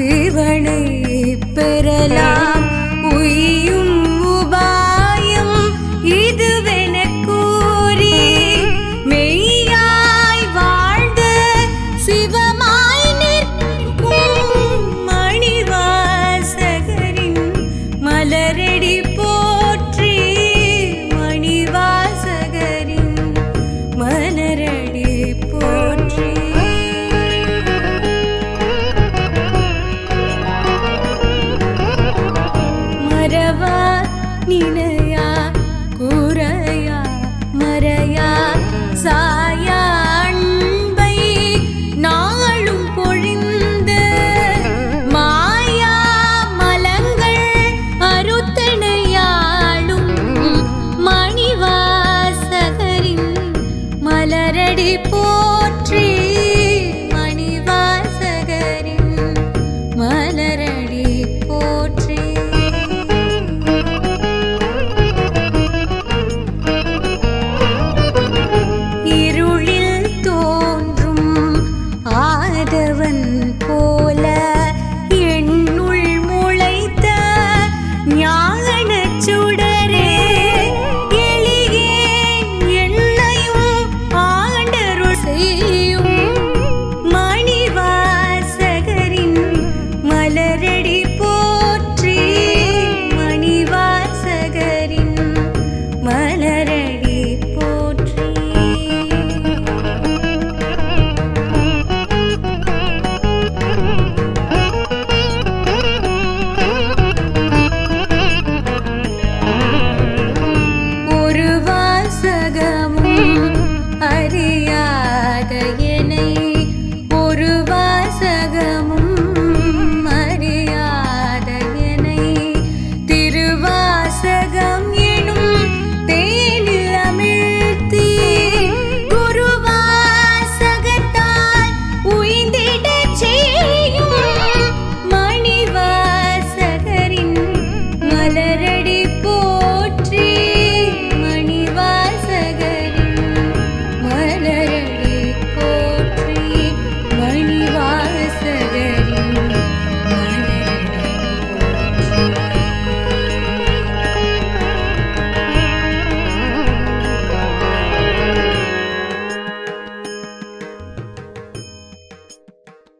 சிவனை பெறலாம் உயிர் நினையா கூறையா மறையா சாயா அன்பை நாளும் பொழிந்து மாயா மலங்கள் அருத்தணையாளும் மணிவாசகரின் மலரடி போற்றி